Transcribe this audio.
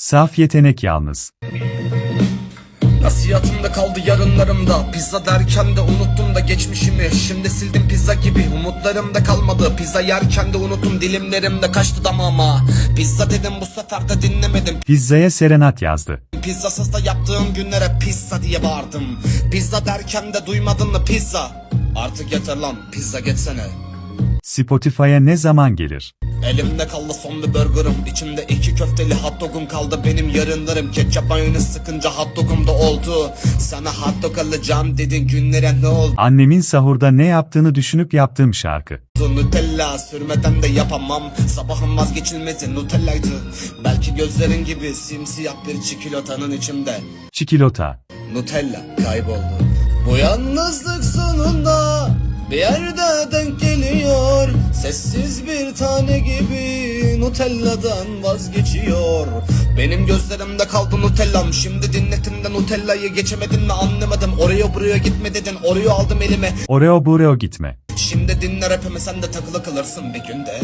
Saf yetenek yalnız. Nasihatımda kaldı yarınlarımda. Pizza derken de unuttum da geçmişimi. Şimdi sildim pizza gibi umutlarımda kalmadı. Pizza yerken de unuttum dilimlerimde kaçtı damağıma. Pizza dedim bu sefer de dinlemedim. Pizzaya serenat yazdı. Pizzasız da yaptığım günlere pizza diye bağırdım. Pizza derken de duymadın mı pizza? Artık yeter lan pizza geçsene Spotify'a ne zaman gelir? Elimde kaldı son bir burgerım İçimde iki köfteli hot dogum kaldı. Benim yarınlarım Ketçap mayonez sıkınca hot dogum da oldu. Sana hot dog alacağım dedin günlere ne oldu? Annemin sahurda ne yaptığını düşünüp yaptığım şarkı. Nutella sürmeden de yapamam. Sabahın vazgeçilmezi Nutella'ydı. Belki gözlerin gibi simsiyah bir çikolatanın içimde Çikolata. Nutella kayboldu. Bu yalnızlık sonunda bir yerde denk Sessiz bir tane gibi Nutella'dan vazgeçiyor. Benim gözlerimde kaldı Nutella'm. Şimdi dinletin de Nutella'yı geçemedin mi anlamadım. Oraya buraya gitme dedin Oreo aldım elime. Oreo bureo gitme. Şimdi dinle rapimi sen de takılı kalırsın bir günde